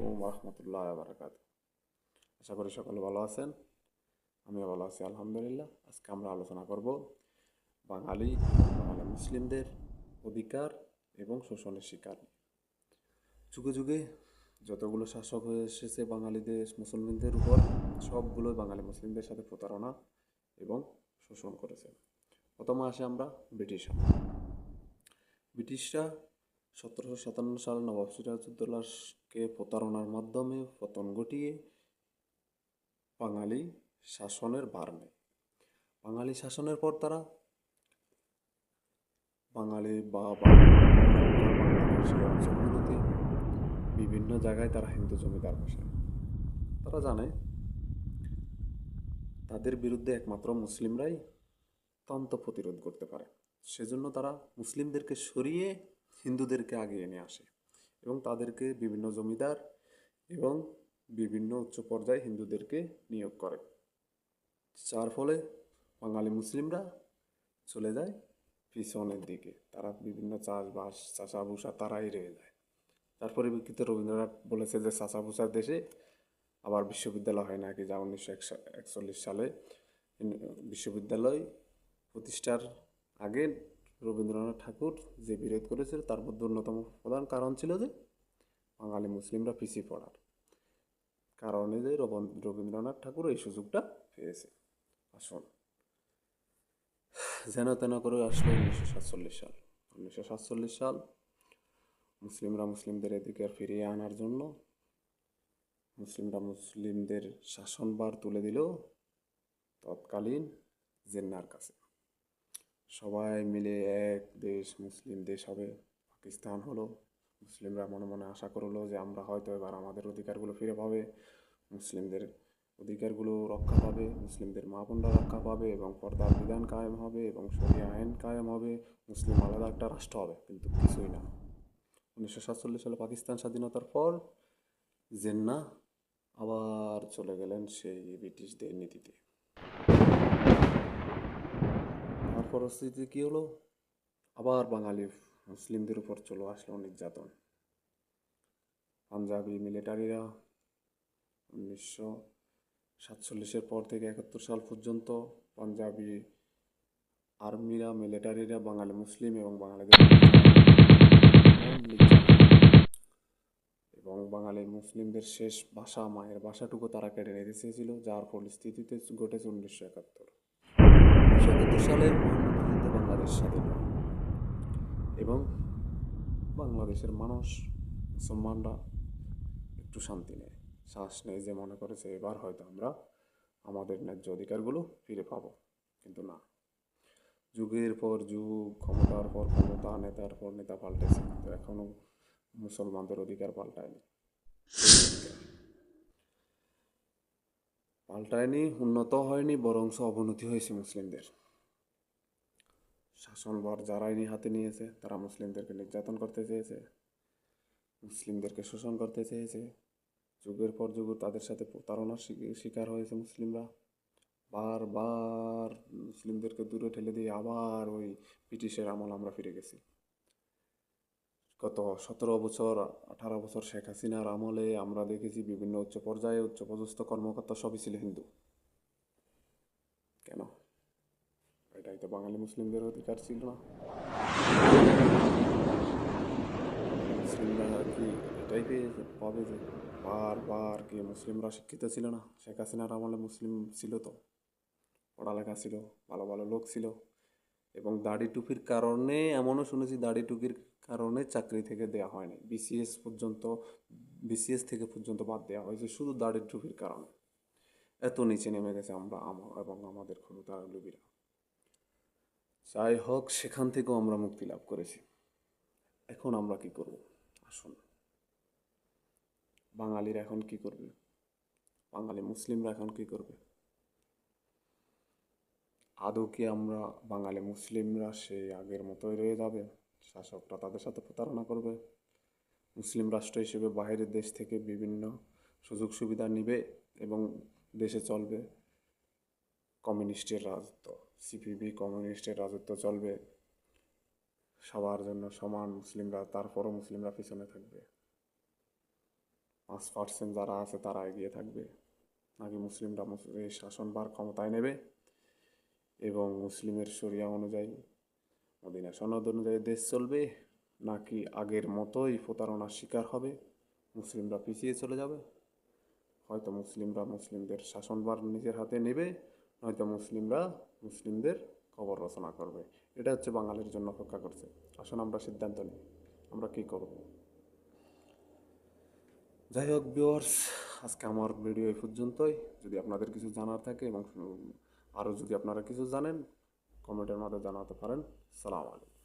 আলাইকুম রহমতুল্লাহ বারাকাত আশা করি সকলে ভালো আছেন। আমিও ভালো আছি, আলহামদুলিল্লাহ। আজকে আমরা আলোচনা করব বাঙালি বাঙালি মুসলিমদের অধিকার এবং শোষণের শিকার যুগে যুগে যতগুলো শাসক হয়ে এসেছে বাঙালিদের মুসলমানদের উপর সবগুলো বাঙালি মুসলিমদের সাথে প্রতারণা এবং শোষণ করেছে। প্রথমে আসে আমরা ব্রিটিশ ব্রিটিশরা সতেরোশো সাতান্ন সালে নবাব সিরাজউদ্দৌলাকে প্রতারণার মাধ্যমে পতন ঘটিয়ে বাঙালি শাসনের ভার নেয়। বাঙালি শাসনের পর তারা বাঙালি বা বাংলাদেশের বিভিন্ন জায়গায় তারা হিন্দু জমিদার বসে। তারা জানে, তাদের বিরুদ্ধে একমাত্র মুসলিমরাই তন্ত্র প্রতিরোধ করতে পারে। সেজন্য তারা মুসলিমদেরকে সরিয়ে হিন্দুদেরকে আগিয়ে নিয়ে আসে এবং তাদেরকে বিভিন্ন জমিদার এবং বিভিন্ন উচ্চ পর্যায়ে হিন্দুদেরকে নিয়োগ করে। যার ফলে বাঙালি মুসলিমরা চলে যায় পিছনের দিকে। তারা বিভিন্ন চাষবাস, চাষাভূষা তারাই রয়ে যায়। তার পরিপ্রেক্ষিতে রবীন্দ্রনাথ বলেছে যে চাষাভূষার দেশে আবার বিশ্ববিদ্যালয় হয় নাকি, যা উনিশশো একচল্লিশ সালে বিশ্ববিদ্যালয় প্রতিষ্ঠার আগে রবীন্দ্রনাথ ঠাকুর যে বিরোধ করেছিল, তার মধ্যে অন্যতম প্রধান কারণ ছিল যে বাঙালি মুসলিমরা পিছিয়ে পড়ার কারণে যে রবীন্দ্রনাথ ঠাকুর এই সুযোগটা পেয়েছে। আসুন। যেন তেন করে আসলো উনিশশো সাতচল্লিশ সাল। উনিশশো সাতচল্লিশ সাল মুসলিমরা মুসলিমদের অধিকার ফিরিয়ে আনার জন্য মুসলিমরা মুসলিমদের শাসনবার তুলে দিল তৎকালীন জেন্নার কাছে। সবাই মিলে এক দেশ মুসলিম দেশ হবে। পাকিস্তান হলো। মুসলিমরা মনে মনে আশা করল যে আমরা হয়তো এবার আমাদের অধিকারগুলো ফিরে পাবে। মুসলিমদের অধিকারগুলো রক্ষা পাবে। মুসলিমদের মা বোনরা রক্ষা পাবে এবং পর্দার বিধান কায়েম হবে এবং শরিয়া আইন কায়েম হবে। মুসলিম আলাদা একটা রাষ্ট্র হবে, কিন্তু কিছুই না। উনিশশো সাতচল্লিশ সালে পাকিস্তান স্বাধীনতার পর জেন্না আবার চলে গেলেন সেই ব্রিটিশদের নীতিতে তার পরিস্থিতি কী হলো? আবার বাঙালি মুসলিমদের উপর চলে আসলো নির্যাতন। পাঞ্জাবি মিলিটারিরা উনিশশো সাতচল্লিশের পর থেকে একাত্তর সাল পর্যন্ত পাঞ্জাবি আর্মিরা, মিলিটারিরা বাঙালি মুসলিম এবং বাঙালিদের এবং বাঙালি মুসলিমদের শেষ ভাষা মায়ের ভাষাটুকু তারা কেড়ে নিতে চেয়েছিল, যার পরিস্থিতিতে ঘটেছে উনিশশো একাত্তর। উনিশশো একাত্তর সালে বাংলাদেশ স্বাধীন এবং বাংলাদেশের মানুষ, মুসলমানরা একটু শান্তি নেয়। শ্বাস নেয় যে মনে করেছে এবার হয়তো আমরা আমাদের ন্যায্য অধিকারগুলো ফিরে পাব। কিন্তু না। যুগের পর যুগ, ক্ষমতার পর ক্ষমতা, নেতার পর নেতা পাল্টেছে। কিন্তু এখনও মুসলমানদের অধিকার পাল্টায়নি। পাল্টায়নি উন্নত হয়নি বরংশ অবনতি হয়েছে মুসলিমদের। শাসনভার যারাই হাতে নিয়েছে, তারা মুসলিমদেরকে নির্যাতন করতে চেয়েছে, মুসলিমদেরকে শোষণ করতে চেয়েছে। যুগের পর যুগ তাদের সাথে প্রতারণার শিক- শিকার হয়েছে মুসলিমরা। বারবার মুসলিমদেরকে দূরে ঠেলে দিয়ে আবার ওই ব্রিটিশের আমল আমরা ফিরে গেছি। গত সতেরো বছর, আঠারো বছর শেখ হাসিনার আমলে আমরা দেখেছি বিভিন্ন উচ্চ পর্যায়ে উচ্চপদস্থ কর্মকর্তা সবই ছিল হিন্দু। কেন? এটাই তো বাঙালি মুসলিমদের অধিকার ছিল। না মুসলিমরা কি এটাই পেয়েছে পাবে যে বারবার কি মুসলিমরা শিক্ষিত ছিল না? শেখ হাসিনার আমলে মুসলিম ছিল তো? পড়ালেখা ছিল, ভালো ভালো লোক ছিল। এবং দাড়ি টুপির কারণে, এমনও শুনেছি দাড়ি টুপির কারণে চাকরি থেকে দেওয়া হয়নি বিসিএস পর্যন্ত বিসিএস থেকে পর্যন্ত বাদ দেওয়া হয়েছে শুধু দাড়ি টুপির কারণে। এত নিচে নেমে গেছে আমরা, আমা- এবং আমাদের ক্ষমতার লোভীরা। যাই হোক সেখান থেকেও আমরা মুক্তি লাভ করেছি। এখন আমরা কি করব? আসুন। বাঙালিরা এখন কি করবে? বাঙালি মুসলিমরা এখন কি করবে? আদৌ কি আমরা বাঙালি মুসলিমরা সেই আগের মতোই রয়ে যাবে? শাসকরা তাদের সাথে প্রতারণা করবে। মুসলিম রাষ্ট্র হিসেবে বাইরের দেশ থেকে বিভিন্ন সুযোগ সুবিধা নিবে এবং দেশে চলবে। কমিউনিস্টের রাজত্ব, সিপিবি কমিউনিস্টের রাজত্ব চলবে। সবার জন্য সমান মুসলিমরা, তারপরও মুসলিমরা পিছনে থাকবে। পাঁচ পার্সেন্ট যারা আছে তারা এগিয়ে থাকবে। নাকি মুসলিমরা শাসনভার ক্ষমতায় নেবে। এবং মুসলিমের শরিয়া অনুযায়ী মদিনা সনদ অনুযায়ী দেশ চলবে, নাকি আগের মতোই প্রতারণার শিকার হবে, মুসলিমরা পিছিয়ে চলে যাবে? হয়তো মুসলিমরা মুসলিমদের শাসনভার নিজের হাতে নেবে, নয়তো মুসলিমরা মুসলিমদের খবর রচনা করবে। এটা হচ্ছে বাঙালির জন্য অপেক্ষা করছে। আসুন আমরা সিদ্ধান্ত নিই, আমরা কি করব? যাই হোক ভিউয়ার্স আজকে আমার ভিডিও এই পর্যন্তই। যদি আপনাদের কিছু জানার থাকে এবং আরও যদি আপনারা কিছু জানেন কমেন্টের মাধ্যমে জানাতে পারেন। সালাম আলাইকুম।